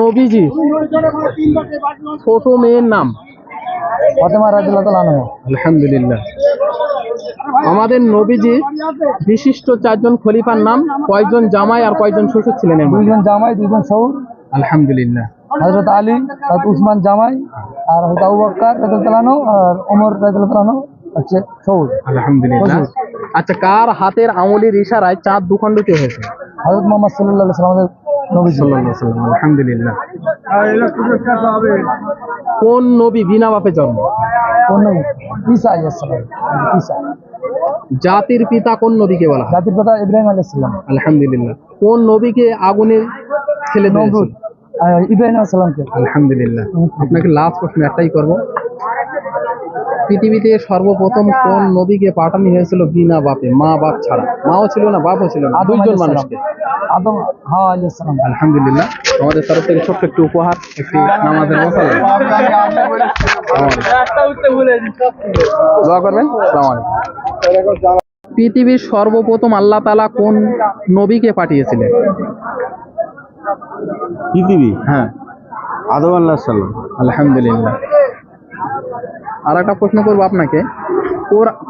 নবীজি। ছোট মেয়ের নাম। আলহামদুলিল্লাহ। আমাদের নবীজি বিশিষ্ট চারজন খলিফার নাম কয়জন জামাই আর কয়জন শ্বশুর ছিলেন দুইজন জামাই দুইজন শহুর আলহামদুলিল্লাহ। হযরত আলী হযরত উসমান জামাই আর হযরত আবু রাদিয়াল্লাহু আনহু আর ওমর রাদিয়াল্লাহু আনহু হচ্ছে শহুর আলহামদুলিল্লাহ। আচ্ছা কার হাতের আঙুলের ইশারায় চাঁদ দুখণ্ডিত হয়েছে? হযরত মুহাম্মদ সাল্লাল্লাহু আলাইহি ওয়াসাল্লাম আমাদের নবী সাল্লাল্লাহু আলাইহি। আলহামদুলিল্লাহ। কোন নবী বিনা বাপে জন্ম? কোন নবী? ঈসা আলাইহিস সালাম ঈসা। জাতির পিতা কোন নবীকে বলা হয়? জাতির পিতা ইব্রাহিম আলাইহিস সালাম। আলহামদুলিল্লাহ। কোন নবীকে আগুনে ছেলে দিয়েছিল ইব্রাহিম আলাইহিস সালামকে। আলহামদুলিল্লাহ। আপনাকে লাস্ট প্রশ্ন একটাই করব। পৃথিবীতে সর্বপ্রথম কোন নবীকে পাঠানো হয়েছিল বিনা বাপে? মা বাপ ছাড়া। মাও ছিল না বাপও ছিল না। দুইজন মানুষকে। আদম হাওয়া আলাইহিস আলহামদুলিল্লাহ। আমাদের তরফ থেকে ছোট্ট একটি উপহার একটি নামাজের মশালা দোয়া করবেন। পৃথিবীর সর্বপ্রথম আল্লাহ তাআলা কোন নবীকে পাঠিয়েছিলেন? পৃথিবী? হ্যাঁ। আদম আল্লাহ সাল্লাম আলহামদুলিল্লাহ। আর একটা প্রশ্ন করব আপনাকে।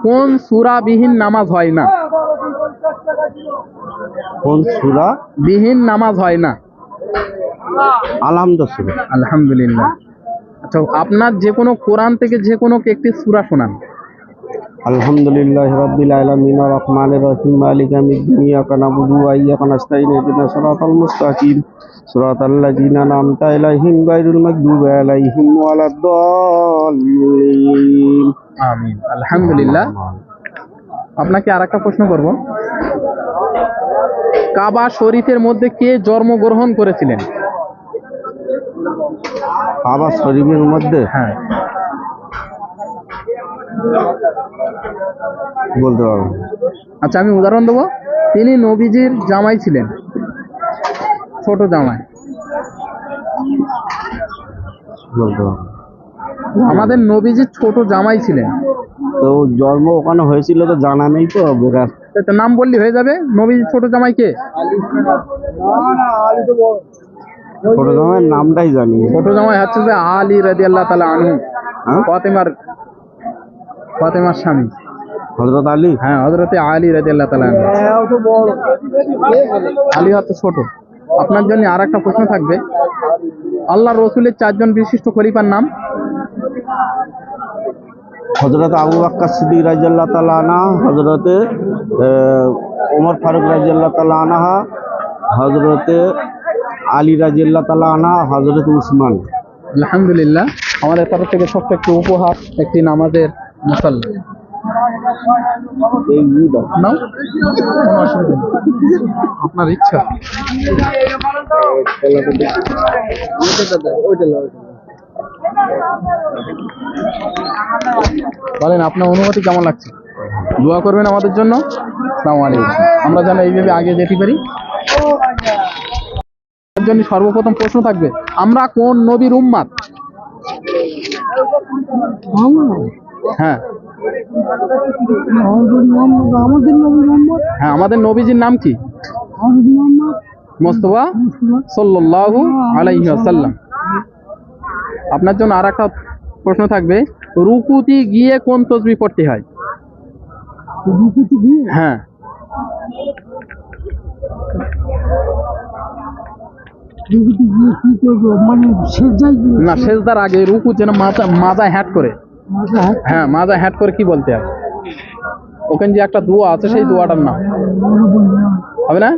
কোন সুরাবিহীন নামাজ হয় না? কোন সুরা? বিহীন নামাজ হয় না। আলহামদা আলহামদুলিল্লাহ। আচ্ছা আপনার যে কোনো কোরআন থেকে যে কোনো একটি সুরা শোনান। আলহামদুলিল্লাহ রাব্বিল আলামিন আর রহমানির রহিম মালিক ইয়াকা নাবুদু ওয়া ইয়াকা নাস্তাইন ইহদিনাস সিরাতাল মুস্তাকিম সিরাতাল লাযিনা আন'আমতা আলাইহিম গায়রুল মাগদুবি আলাইহিম ওয়ালাদ-দাল্লিন আমিন। আলহামদুলিল্লাহ। আপনাকে আর একটা প্রশ্ন করব। কাবা শরীফের মধ্যে কে জন্মগ্রহণ করেছিলেন? কাবা শরীফের মধ্যে? হ্যাঁ। বলতে পারব। আচ্ছা আমি উদাহরণ দেবো। তিনি নবীজির জামাই ছিলেন। ছোট জামাই। বলতে পারব। আমাদের নবীজির ছোট জামাই ছিলেন। তো জন্ম ওখানে হয়েছিল তো জানা নেই তো বেকার। তো নাম বললি হয়ে যাবে। নবীজির ছোট জামাই কে? ছোট জামাইয়ের নামটাই জানি। ছোট জামাই হচ্ছে যে আলী রাজি আল্লাহ তালা আনহু। হ্যাঁ? ফাতেমার ফাতেমার স্বামী। হজরত আলী? হ্যাঁ হজরতে আলী রাজি আল্লাহ তালা আলী হচ্ছে ছোট। আপনার জন্য আর একটা প্রশ্ন থাকবে। আল্লাহ রসুলের চারজন বিশিষ্ট খলিফার নাম? হজরত আবু বাক্কার সিদ্দিক রাজিয়াল্লাহ তালা আনা হজরতে ওমর ফারুক রাজিয়াল্লাহ তালা আনাহা হজরতে আলী রাজিয়াল্লাহ তালা আনা হজরত উসমান। আলহামদুলিল্লাহ। আমাদের তরফ থেকে ছোট্ট একটি উপহার একটি নামাজের মুসাল্লা নাও কোনো অসুবিধা নেই আপনার ইচ্ছা। বলেন আপনার অনুভূতি কেমন লাগছে? দোয়া করবেন আমাদের জন্য? আসসালামু আলাইকুম। আমরা যেন এইভাবে আগে যেতে পারি। জন্য সর্বপ্রথম প্রশ্ন থাকবে আমরা কোন নবীর উম্মাদ? হ্যাঁ। আমাদের নবী মোহাম্মদ। হ্যাঁ আমাদের নবীজির নাম কি? মোস্তফা সাল্লাল্লাহু আলাইহি ওয়াসাল্লাম। আপনার জন্য আর একটা প্রশ্ন থাকবে রুকুতি গিয়ে কোন তসবি পড়তে হয়? হ্যাঁ। মানে না শেষদার আগে রুকু যেন মাজা মাজা হ্যাট করে। হ্যাঁ মাজা হ্যাট করে কি বলতে হবে ওখানে যে একটা দোয়া আছে সেই দোয়াটার নাম। হবে না?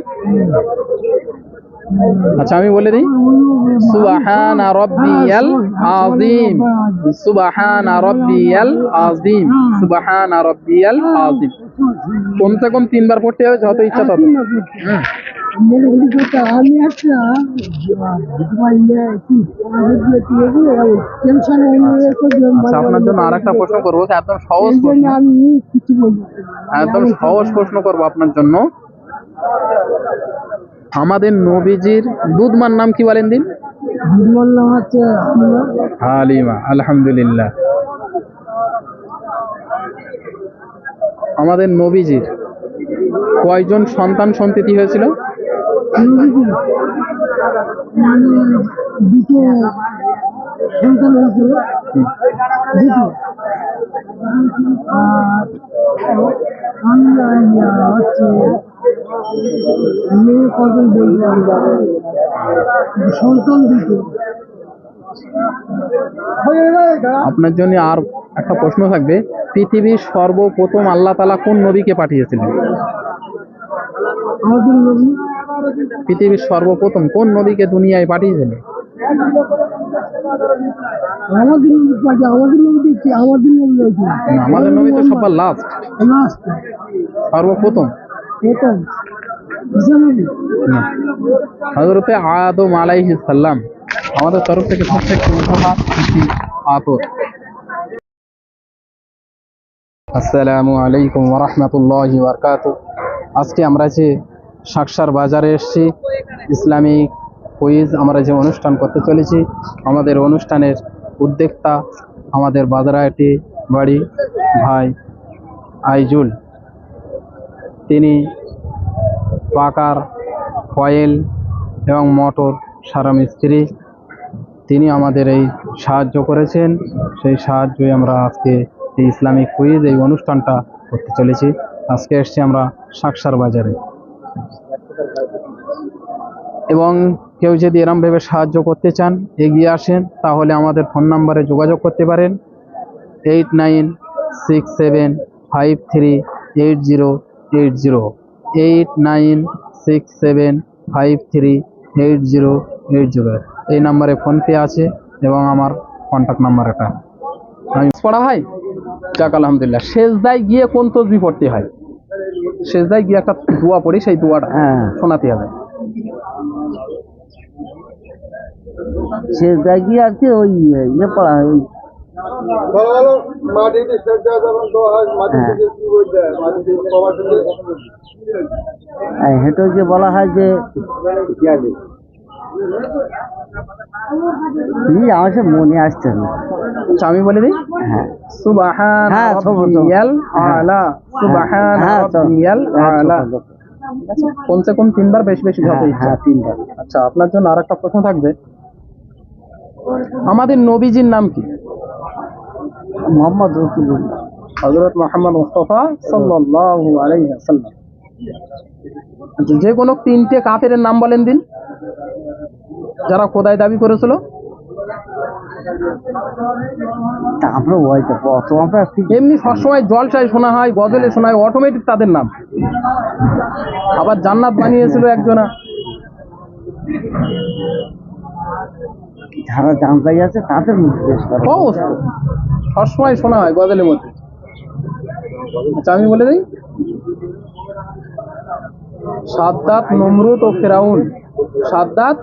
আচ্ছা আমি বলে দিই। সুবাহান রব্বিয়াল আযীম। সুবাহান রব্বিয়াল আযীম। সুবাহান রব্বিয়াল আযীম। কমসে কম তিনবার পড়তে হবে যত ইচ্ছা তত। আচ্ছা আপনার জন্য আর একটা প্রশ্ন করব। একদম সহজ আমি কিছু একদম সহজ প্রশ্ন করব আপনার জন্য। আমাদের নবীজির দুধমার নাম কি বলেন দিন? আলহামদুলিল্লাহ। আমাদের নবীজির কয়জন সন্তান সন্ততি হয়েছিল? সন্তান আপনার জন্য আর একটা প্রশ্ন থাকবে, পৃথিবীর সর্বপ্রথম আল্লাহ তালা কোন নবীকে পাঠিয়েছিলেন? আমাদের নবী পৃথিবীর সর্বপ্রথম কোন নবীকে দুনিয়ায় পাঠিয়েছিলেন আমাদের আমাদের তরফ থেকে আসসালামু আলাইকুম আজকে আমরা যে সাকসার বাজারে এসেছি। ইসলামিক কুইজ আমরা যে অনুষ্ঠান করতে চলেছি, আমাদের অনুষ্ঠানের উদ্যোক্তা আমাদের বাজারাটি বাড়ি ভাই আইজুল। তিনি পাকার, কয়েল এবং মোটর সারা মিস্ত্রি। তিনি আমাদের এই সাহায্য করেছেন। সেই সাহায্যই আমরা আজকে এই ইসলামিক কুইজ এই অনুষ্ঠানটা করতে চলেছি। আজকে এসছি আমরা সাকসার বাজারে। এবং কেউ যদি এরমভাবে সাহায্য করতে চান এগিয়ে আসেন তাহলে আমাদের ফোন নাম্বারে যোগাযোগ করতে পারেন। Eight nine six seven five three eight zero eight zero. Eight nine six seven five three eight zero eight zero. এই নাম্বারে ফোনপে আছে এবং আমার কন্ট্যাক্ট নাম্বার এটা। আমি পড়া হয় যাক আলহামদুলিল্লাহ। শেষদায় গিয়ে কোন তসবি পড়তে হয়? শেষদায় গিয়ে একটা দোয়া পড়ি সেই দোয়াটা হ্যাঁ। শোনাতে হবে। শেষ দাগি আর কি ওই ইয়ে পড়া ওই হ্যাঁ, হেঁটে যে বলা হয় যে কি আমার সে মনে আসছে না। আচ্ছা আমি বলে দিই? হ্যাঁ। সুবাহান সব বলতো। রব্বিয়াল। আলা। সুবাহান সব। রব্বিয়াল আলা। কমসে কম তিনবার বেশি বেশি যত তিনবার। আচ্ছা আপনার জন্য প্রশ্ন থাকবে। আমাদের নবীজির নাম কি? মোহাম্মদ রসুল্লাহ হযরত মুহাম্মদ মুস্তাফা সাল্লাল্লাহু আলাইহি ওয়াসাল্লাম। যে কোনো তিনটে কাফেরের নাম বলেন দিন। যারা খোদাই দাবি করেছিল? অত আমরা এমনি সবসময় জলসায় শোনা হয় গজলে শোনা হয় অটোমেটিক তাদের নাম। আবার জান্নাত বানিয়েছিল একজনা। যারা জানতাই আছে তাদের অবশ্য সবসময় শোনা হয় গজলের মধ্যে। আচ্ছা আমি বলে দিই। সাদ্দাত নমরুদ ও ফেরাউন। সাদ্দাত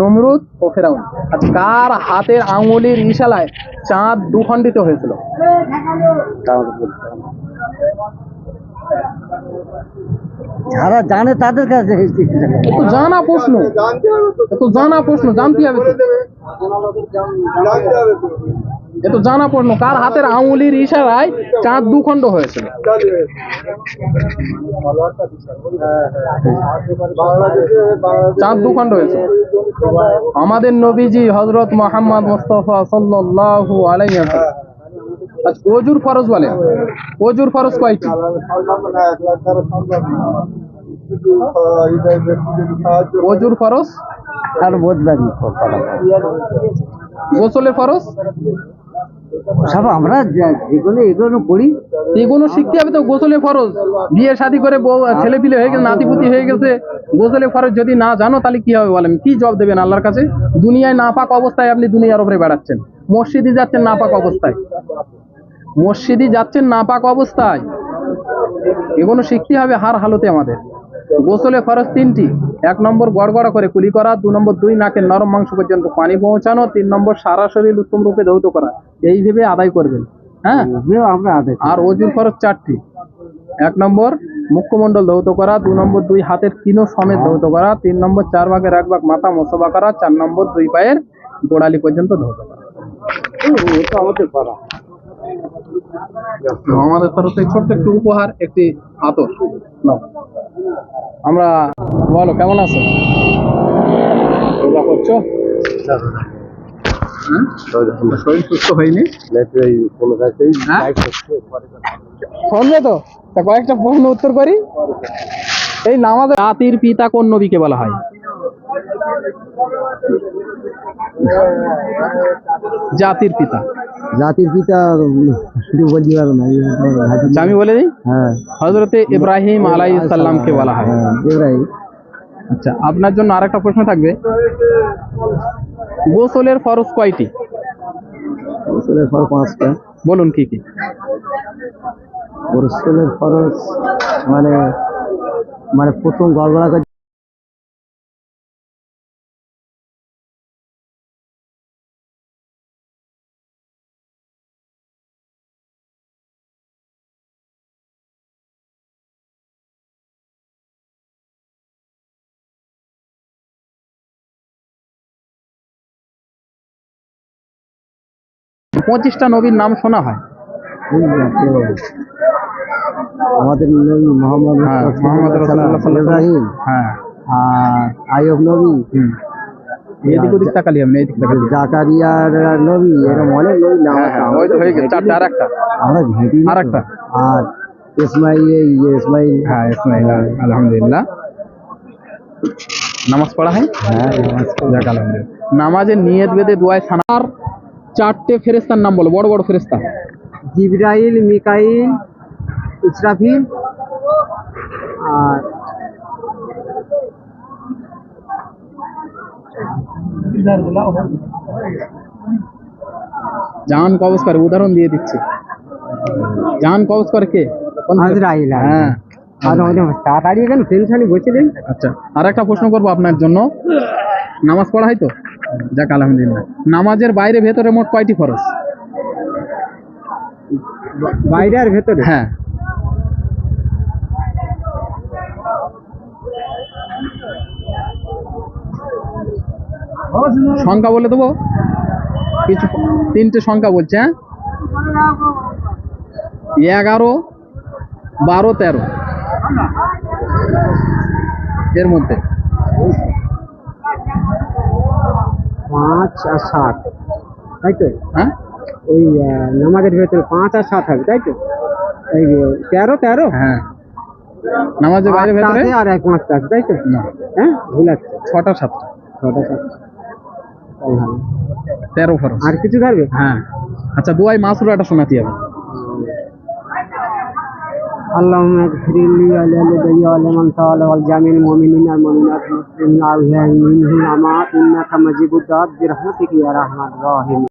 নমরুদ ও ফেরাউন। আচ্ছা কার হাতের আঙুলির ইশালায় চাঁদ দুখণ্ডিত হয়েছিল। যারা জানে তাদের কাছে তো জানা প্রশ্ন। জানতে হবে তো জানা প্রশ্ন জানতে হবে এ তো জানা প্রশ্ন কার হাতের আঙুলির ইশারায় চাঁদ দুখণ্ড হয়েছিল। চাঁদ দুখণ্ড হয়েছে। আমাদের নবীজি হজরত মোহাম্মদ মুস্তফা সাল্লাল্লাহু আলাইহি ওয়াসাল্লাম। আচ্ছা ওজুর ফরজ বলে। ওজুর ফরজ কয়টি? ওজুর ফরজ? আর বুঝবেন গোসলের ফরজ? আমরা এগুলো করি। এগুলো শিখতে হবে তো গোসলে ফরজ। বিয়ে শাদী করে ছেলে পিলে হয়ে গেছে, নাতিপুতি হয়ে গেছে গোসলে ফরজ যদি না জানো, তাহলে কি হবে বলেন? কি জবাব দেবেন আল্লাহর কাছে? দুনিয়ায় নাপাক অবস্থায় আপনি দুনিয়ার উপরে বেড়াচ্ছেন। মসজিদে যাচ্ছেন নাপাক অবস্থায়। মসজিদে যাচ্ছেন নাপাক অবস্থায়। এগুলো শিখতে হবে হার হালতে আমাদের। গোসলে ফরজ তিনটি। এক নম্বর গড়গড়া করে কুলি করা দু নম্বর দুই নাকের নরম মাংস পর্যন্ত পানি পৌঁছানো তিন নম্বর সারা শরীর উত্তম রূপে ধৌত করা। এই ভেবে আদায় করবেন। হ্যাঁ? আর অজুর খরচ চারটি। এক নম্বর মুখমণ্ডল ধৌত করা দু নম্বর দুই হাতের কিনো সমেত ধৌত করা তিন নম্বর চার ভাগের এক ভাগ মাথা মোসবা করা চার নম্বর দুই পায়ের গোড়ালি পর্যন্ত ধৌত করা। আমাদের তরফ থেকে ছোট্ট একটু উপহার একটি আতর আমরা বলো কেমন আছো? রোজা করছ? হ্যাঁ? শরীর সুস্থ হয়নি? শুনবে তো। তা কয়েকটা প্রশ্ন উত্তর করি। এই নামাজ রাতির পিতা কোন নবীকে বলা হয়? জাতির পিতা জাতির পিতা শুধু বলতে পারব না আচ্ছা, আমি বলে দিই হ্যাঁ হজরতে ইব্রাহিম আলাই সাল্লামকে বলা হয় ইব্রাহিম আচ্ছা আপনার জন্য আরেকটা প্রশ্ন থাকবে গোসলের ফরজ কয়টি রসুলের ফরজ পাঁচটা বলুন কি কি রসুলের ফরজ মানে মানে প্রথম গড়গড়া পঁচিশটা নবীর নাম শোনা হয়। আমাদের নবী মোহাম্মদ মোহাম্মদ রাসূলুল্লাহ সাল্লাল্লাহু আলাইহি ওয়াসাল্লাম। ইব্রাহিম হ্যাঁ। আর আয়ব নবী। এদিক ওদিক তাকালি আমি এদিক তাকালি। জাকারিয়ার নবী এরকম অনেক নবী নাম ওই তো হয়ে গেছে চারটা আর একটা আমরা ঘেঁটি আর একটা আর ইসমাইল ইসমাইল। হ্যাঁ ইসমাইল আলহামদুলিল্লাহ। নামাজ পড়া হয়? হ্যাঁ আলহামদুলিল্লাহ। নামাজের নিয়ত বেঁধে দোয়ায় সানার। চারটে ফেরেস্তার নাম বলো বড় বড় ফেরেস্তা। জিব্রাইল মিকাইল ইসরাফিল আর জান কবজ করে উদাহরণ দিয়ে দিচ্ছে। জান কবজ করে কে? আজরাইল হ্যাঁ। তাড়াতাড়ি কেন টেনশনই বসে দেন। আচ্ছা আর একটা প্রশ্ন করব আপনার জন্য। নামাজ পড়া হয় তো? যাক আলহামদুলিল্লাহ। নামাজের বাইরে ভেতরে মোট কয়টি ফরজ? বাইরে আর ভেতরে? হ্যাঁ। সংখ্যা বলে দেবো? কিছু তিনটে সংখ্যা বলছে হ্যাঁ? এগারো বারো তেরো। এর মধ্যে। পাঁচ আর সাত। তাই তো? হ্যাঁ? ওই নামাজের ভেতরে পাঁচ আর সাত হবে তাই তো? এই তেরো তেরো? হ্যাঁ। নামাজের বাইরে ভেতরে? আর এক পাঁচটা আছে তাই তো? হ্যাঁ? ভুল আছে। ছটা সাতটা। ছটা সাতটা। তেরো ফরজ। আর কিছু থাকবে হ্যাঁ। আচ্ছা দুয়াই মাসুরাটা শোনাতে হবে اللهم اغفر لي ولوالدي ولمن سأل والجميع المؤمنين والمؤمنات المسلمين والمؤمنين إنك مجيب الدعوات برحمتك يا رحمن الرحيم.